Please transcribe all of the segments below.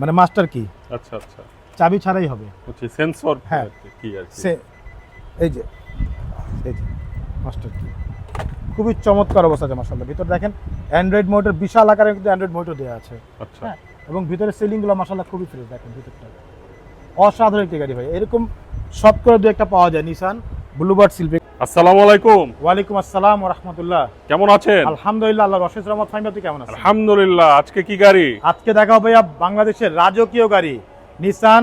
মানে মাস্টার কি আচ্ছা আচ্ছা। চাবি ছাড়াই হবে। হচ্ছে সেন্সর হ্যাঁ। কি সে এই যে এই যে মাস্টার কি খুবই চমৎকার অবস্থা আছে মাসাল্লাহ ভিতর দেখেন অ্যান্ড্রয়েড মোটর বিশাল আকারে কিন্তু অ্যান্ড্রয়েড মোটর দেওয়া আছে। আচ্ছা। হ্যাঁ এবং ভিতরে সিলিংগুলো মাসাল্লাহ খুবই ফ্রেশ দেখেন ভিতরটা। অসাধারণ একটি গাড়ি ভাই। এরকম সব করে দু একটা পাওয়া যায় নিসান ব্লুবার্ড শিল্পী আসসালামু আলাইকুম। ওয়ালাইকুম আসসালাম রহমতুল্লাহ। কেমন আছেন? আলহামদুলিল্লাহ আল্লাহ রশেদ রহমত। ফাইম আপনি কেমন আছেন? আলহামদুলিল্লাহ। আজকে কি গাড়ি? আজকে দেখা ভাইয়া বাংলাদেশের রাজকীয় গাড়ি নিসান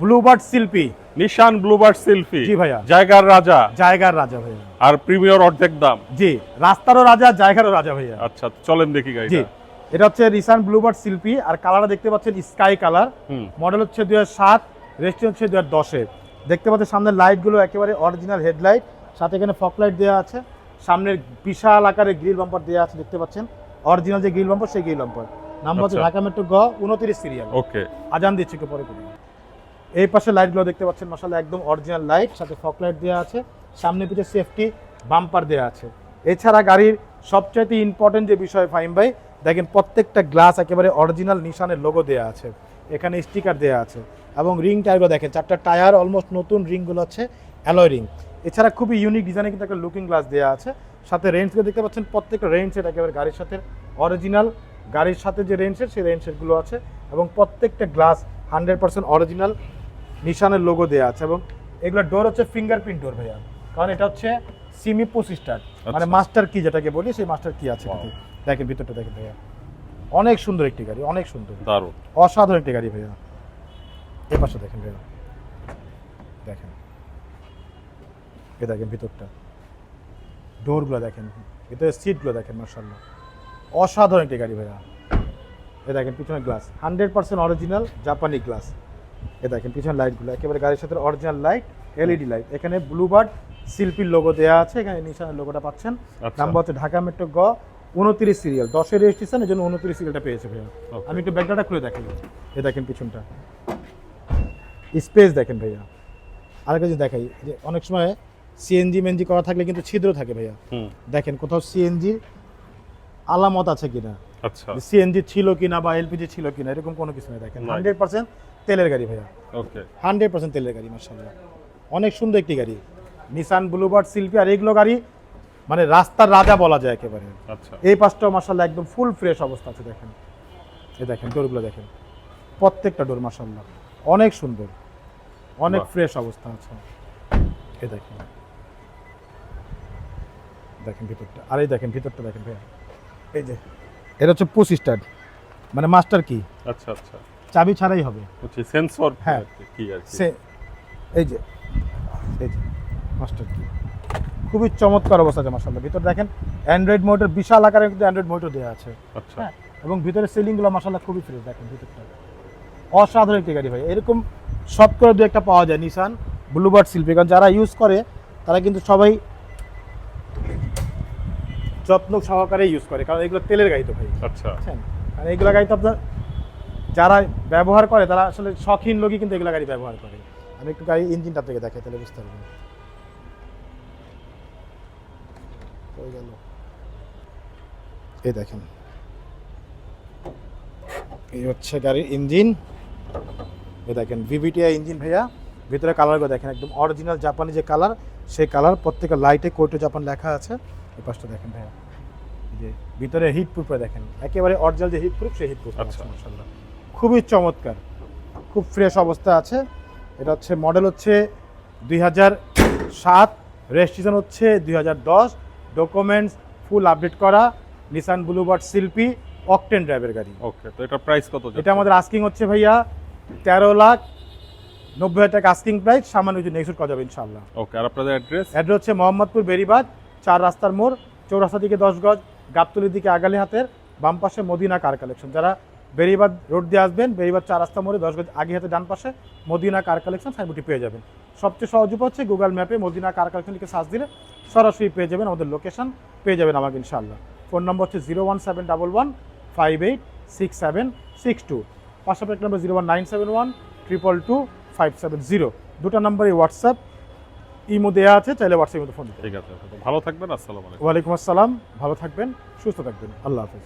ব্লুবার্ড শিল্পী নিশান ব্লুবার্ড সেলফি জি ভাইয়া। জায়গার রাজা। জায়গার রাজা ভাইয়া। আর প্রিমিয়র অর্ধেক দাম। জি রাস্তারও রাজা জায়গারও রাজা ভাইয়া। আচ্ছা চলেন দেখি জি এটা হচ্ছে রিসান ব্লুবার্ড শিল্পী আর কালারটা দেখতে পাচ্ছেন স্কাই কালার মডেল হচ্ছে দুই হাজার সাত রেজিস্ট্রেশন হচ্ছে দুই হাজার দশের। দেখতে পাচ্ছেন সামনের লাইটগুলো একেবারে অরিজিনাল হেডলাইট সাথে এখানে ফক লাইট দেওয়া আছে। সামনের বিশাল আকারের গ্রিল বাম্পার দেওয়া আছে দেখতে পাচ্ছেন? অরিজিনাল যে গ্রিল বাম্পার সেই গ্রিল বাম্পার নাম্বার হচ্ছে আচ্ছা। ঢাকা মেট্রো গ উনত্রিশ সিরিয়াল ওকে আজান দিচ্ছি একটু পরে করি। এই পাশে লাইটগুলো দেখতে পাচ্ছেন মশালা একদম অরিজিনাল লাইট সাথে ফক লাইট দেওয়া আছে। সামনে পিছে সেফটি বাম্পার দেওয়া আছে। এছাড়া গাড়ির সবচাইতে ইম্পর্টেন্ট যে বিষয় ফাইম ভাই দেখেন প্রত্যেকটা গ্লাস একেবারে অরিজিনাল নিশানের লোগো দেওয়া আছে। এখানে স্টিকার দেওয়া আছে। এবং রিং টায়ারগুলো দেখেন চারটা টায়ার অলমোস্ট নতুন রিংগুলো হচ্ছে অ্যালয় রিং এছাড়া খুবই ইউনিক ডিজাইনে কিন্তু একটা লুকিং গ্লাস দেওয়া আছে। সাথে রেঞ্জগুলো দেখতে পাচ্ছেন প্রত্যেকটা রেঞ্জ সেট একেবারে গাড়ির সাথে অরিজিনাল গাড়ির সাথে যে রেঞ্জ সেট সেই রেঞ্জ সেটগুলো আছে এবং প্রত্যেকটা গ্লাস হান্ড্রেড পার্সেন্ট অরিজিনাল নিশানের লোগো দেওয়া আছে এবং এগুলো ডোর হচ্ছে ফিঙ্গারপ্রিন্ট ডোর ভাইয়া। কারণ এটা হচ্ছে সিমি পঁচিশটার মানে আচ্ছা। মাস্টার কি যেটাকে বলি সেই মাস্টার কি আছে. দেখেন ভিতরটা দেখেন ভাইয়া। অনেক সুন্দর একটি গাড়ি অনেক সুন্দর। দারুণ। অসাধারণ একটি গাড়ি ভাইয়া। এ পাশে দেখেন ভাইয়া দেখেন। এ দেখেন ভিতরটা। ডোরগুলো দেখেন ভিতরে সিটগুলো দেখেন মার্শাল্লাহ অসাধারণ একটি গাড়ি ভাইয়া। এ দেখেন পিছনে গ্লাস। হান্ড্রেড পার্সেন্ট অরিজিনাল জাপানি গ্লাস। এ দেখেন পিছনে লাইটগুলো। একেবারে গাড়ির সাথে অরিজিনাল লাইট এলইডি লাইট। এখানে ব্লুবার্ড শিল্পীর লোগো দেওয়া আছে। এখানে নিশানের লোগোটা পাচ্ছেন। আচ্ছা। নাম্বার হচ্ছে ঢাকা মেট্রো গ উনত্রিশ সিরিয়াল। দশের রেজিস্ট্রেশন এই জন্য উনত্রিশ সিরিয়ালটা পেয়েছে ভাইয়া। আমি একটু ব্যাগটা খুলে দেখাই। এ দেখেন পিছনটা। স্পেস দেখেন ভাইয়া। আরেকটা যে দেখাই যে অনেক সময় সিএনজি মেনজি করা থাকলে কিন্তু ছিদ্র থাকে ভাইয়া। দেখেন কোথাও সিএনজির আলামত আছে কিনা। আচ্ছা। সিএনজি ছিল কিনা বা এলপিজি ছিল কিনা এরকম কোনো কিছু নেই দেখেন। হান্ড্রেড পার্সেন্ট তেলের গাড়ি ভাইয়া। ওকে হান্ড্রেড পার্সেন্ট তেলের গাড়ি মার্শাল্লাহ অনেক সুন্দর একটি গাড়ি। নিসান ব্লুবার্ড শিল্পী আর এইগুলো গাড়ি মানে রাস্তার রাজা বলা যায় একেবারে। আচ্ছা। এই পাশটাও মার্শাল্লাহ একদম ফুল ফ্রেশ অবস্থা আছে দেখেন। এই দেখেন ডোরগুলো দেখেন। প্রত্যেকটা ডোর মার্শাল্লাহ অনেক সুন্দর। অনেক ফ্রেশ অবস্থা আছে। এই দেখেন। দেখেন ভিতরটা। আর এই দেখেন ভিতরটা দেখেন ভাইয়া। এই যে এটা হচ্ছে পুশ স্টার্ট মানে মাস্টার কি? আচ্ছা আচ্ছা। চাবি ছাড়াই হবে। হচ্ছে সেন্সর হ্যাঁ। কি? সে এই যে এই যে মাস্টার কি? খুবই চমৎকার অবস্থা আছে মাসাল্লাহ ভিতর দেখেন অ্যান্ড্রয়েড মোটর বিশাল আকারে কিন্তু অ্যান্ড্রয়েড মোটর দেওয়া আছে। আচ্ছা। হ্যাঁ এবং ভিতরে সিলিংগুলো মাসাল্লাহ খুবই ফ্রেশ দেখেন ভিতরটা। অসাধারণ একটি গাড়ি ভাই। এরকম সব করে দু একটা পাওয়া যায় নিসান ব্লুবার্ড শিল্পী কারণ যারা ইউজ করে তারা কিন্তু সবাই যত্ন সহকারে ইউজ করে। কারণ এগুলো তেলের গাড়ি তো ভাই। আচ্ছা। আর এইগুলো গাড়ি তো আপনার যারা ব্যবহার করে তারা আসলে শখিন লোকই কিন্তু এগুলো গাড়ি ব্যবহার করে। আমি একটু গাড়ি ইঞ্জিনটা থেকে দেখাই তাহলে বুঝতে পারবেন। হয়ে গেল। এই দেখেন। এই হচ্ছে গাড়ির ইঞ্জিন এই দেখেন ভিভিটিআই ইঞ্জিন ভাইয়া ভিতরে কালারগুলো দেখেন একদম অরিজিনাল জাপানি যে কালার সেই কালার প্রত্যেকটা লাইটে কোটো জাপান লেখা আছে এই পাশটা দেখেন ভাইয়া যে ভিতরে হিট প্রুফে দেখেন একেবারে অরিজিনাল যে হিট প্রুফ সেই হিট প্রুফ আচ্ছা। মাশাআল্লাহ। খুবই চমৎকার খুব ফ্রেশ অবস্থা আছে। এটা হচ্ছে মডেল হচ্ছে দুই হাজার সাত রেজিস্ট্রেশন হচ্ছে দুই হাজার দশ ডকুমেন্টস ফুল আপডেট করা নিসান ব্লুবার্ড শিল্পী অকটেন ড্রাইভের গাড়ি। ওকে তো এটা প্রাইস কত এটা আমাদের আস্কিং হচ্ছে ভাইয়া তেরো লাখ নব্বই হাজার টাকা আস্কিং প্রাইস সামান্য কিছু নেক্সট করা যাবে ইনশাল্লাহ ওকে আর আপনাদের অ্যাড্রেস অ্যাড্রেস হচ্ছে মোহাম্মদপুর বেরিবাদ চার রাস্তার মোড় চৌরাস্তা দিকে দশ গজ গাবতলির দিকে আগালি হাতের বাম পাশে মদিনা কার কালেকশন যারা বেরিবাদ রোড দিয়ে আসবেন বেরিবাদ চার রাস্তা মোড়ে দশ গজ আগে হাতে ডান পাশে মদিনা কার কালেকশন সাইনবোর্ডটি পেয়ে যাবেন। সবচেয়ে সহজ উপায় হচ্ছে গুগল ম্যাপে মদিনা কার কালেকশন লিখে সার্চ দিলে সরাসরি পেয়ে যাবেন আমাদের লোকেশন পেয়ে যাবেন আমাকে ইনশাআল্লাহ। ফোন নম্বর হচ্ছে zero one seven double one five eight six seven six two পাশাপাশি এক number zero one nine seven one triple two five seven zero দুটো নম্বরে হোয়াটসঅ্যাপ ইমো দেওয়া আছে চাইলে হোয়াটসঅ্যাপ ফোন ঠিক আছে ভালো থাকবেন আসসালাম আলাইকুম। ওয়ালাইকুম আসসালাম ভালো থাকবেন সুস্থ থাকবেন। আল্লাহ হাফিজ।